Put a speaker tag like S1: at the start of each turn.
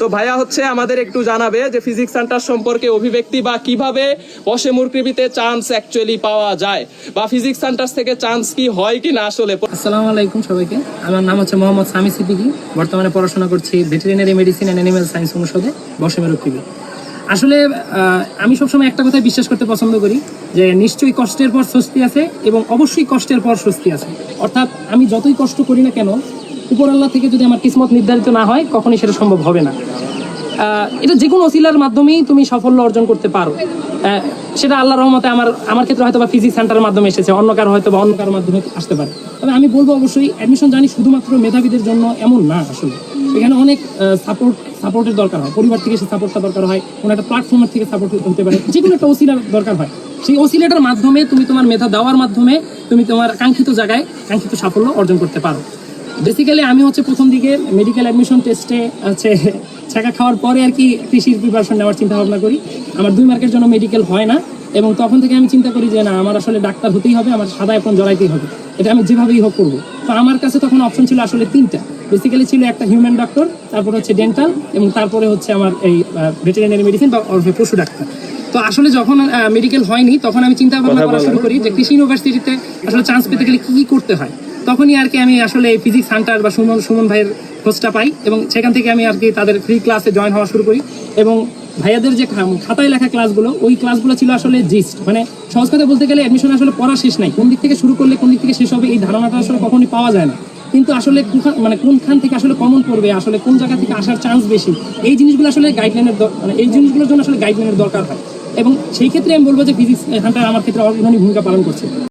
S1: তো ভাইয়া হচ্ছে আমাদের একটু জানাবে যে ফিজিক্স সেন্টার সম্পর্কে অভিব্যক্তি বা কীভাবে বসে মুরকৃবিতে চান্স অ্যাকচুয়ালি পাওয়া যায়? বা ফিজিক্স সেন্টার থেকে চান্স কি হয় কি না আসলে?
S2: আসসালামু আলাইকুম সবাইকে। আমার নাম হচ্ছে মোহাম্মদ সামি সিদ্দিকী। বর্তমানে পড়াশোনা করছি veterinary medicine and animal science অনুষদে বসেমের রক্ষিবি আসলে আমি সবসময় একটা কথাই বিশ্বাস করতে পছন্দ করি যে নিশ্চয়ই কষ্টের পর স্বস্তি আছে এবং অবশ্যই কষ্টের পর স্বস্তি আছে। অর্থাৎ আমি যতই কষ্ট করি না কেন উপর আল্লাহ থেকে যদি আমার কিসমত নির্ধারিত না হয়, কখনই সেটা সম্ভব হবে না। এটা যে কোনো অসিলার মাধ্যমেই তুমি সাফল্য অর্জন করতে পারো। সেটা আল্লাহ রহমতে আমার আমার ক্ষেত্রে হয়তো বা ফিজিক্স সেন্টারের মাধ্যমে এসেছে, অন্য কারও হয়তো বা অন্য কারোর মাধ্যমে আসতে পারে। তবে আমি বলব অবশ্যই অ্যাডমিশন জানি শুধুমাত্র মেধাবীদের জন্য এমন না আসলে। এখানে অনেক সাপোর্ট সাপোর্টের দরকার হয়। পরিবার থেকে সে সাপোর্টটা দরকার হয়, কোনো একটা প্ল্যাটফর্মের থেকে সাপোর্ট হতে পারে। যে কোনো একটা ওসিলার দরকার হয়। সেই ওসিলাটার মাধ্যমে তুমি তোমার মেধা দেওয়ার মাধ্যমে তুমি তোমার কাঙ্ক্ষিত জায়গায় কাঙ্ক্ষিত সাফল্য অর্জন করতে পারো। বেসিক্যালি আমি হচ্ছে প্রথম দিকে মেডিকেল অ্যাডমিশন টেস্টে হচ্ছে ছাকা খাওয়ার পরে আর কি কৃষির প্রিপারেশন নেওয়ার চিন্তা ভাবনা করি। আমার দুই মার্কের জন্য মেডিকেল হয় না এবং তখন থেকে আমি চিন্তা করি যে না আমার আসলে ডাক্তার হতেই হবে আমার সাদা এখন জড়াইতেই হবে। এটা আমি যেভাবেই হোক করব। তো আমার কাছে তখন অপশন ছিল আসলে তিনটা। বেসিক্যালি ছিল একটা হিউম্যান ডক্টর তারপর হচ্ছে ডেন্টাল এবং তারপরে হচ্ছে আমার এই ভেটেরিনারি মেডিসিন বা পশু ডাক্তার। তো আসলে যখন মেডিকেল হয়নি তখন আমি চিন্তা ভাবনা করা শুরু করি যে কৃষি ইউনিভার্সিটিতে আসলে চান্স পেতে গেলে কী কি করতে হয়। তখনই আর কি আমি আসলে এই ফিজিক্স হান্টার বা সুমন সুমন ভাইয়ের খোঁজটা পাই এবং সেখান থেকে আমি আর কি তাদের ফ্রি ক্লাসে জয়েন হওয়া শুরু করি এবং ভাইয়াদের যে খাতায় লেখা ক্লাসগুলো ওই ক্লাসগুলো ছিল আসলে জিস্ট মানে সহজ বলতে গেলে অ্যাডমিশন আসলে পড়া শেষ নাই। কোন দিক থেকে শুরু করলে কোন দিক থেকে শেষ হবে এই ধারণাটা আসলে কখনই পাওয়া যায় না। কিন্তু আসলে কোনখান- মানে কোনখান থেকে আসলে কমন পড়বে, আসলে কোন জায়গা থেকে আসার চান্স বেশি, এই জিনিসগুলো আসলে গাইডলাইনের মানে এই জিনিসগুলোর জন্য আসলে গাইডলাইনের দরকার হয়। এবং সেই ক্ষেত্রে আমি বলব যে ফিজিক্স হান্টার আমার ক্ষেত্রে অগ্রণী ভূমিকা পালন করছে।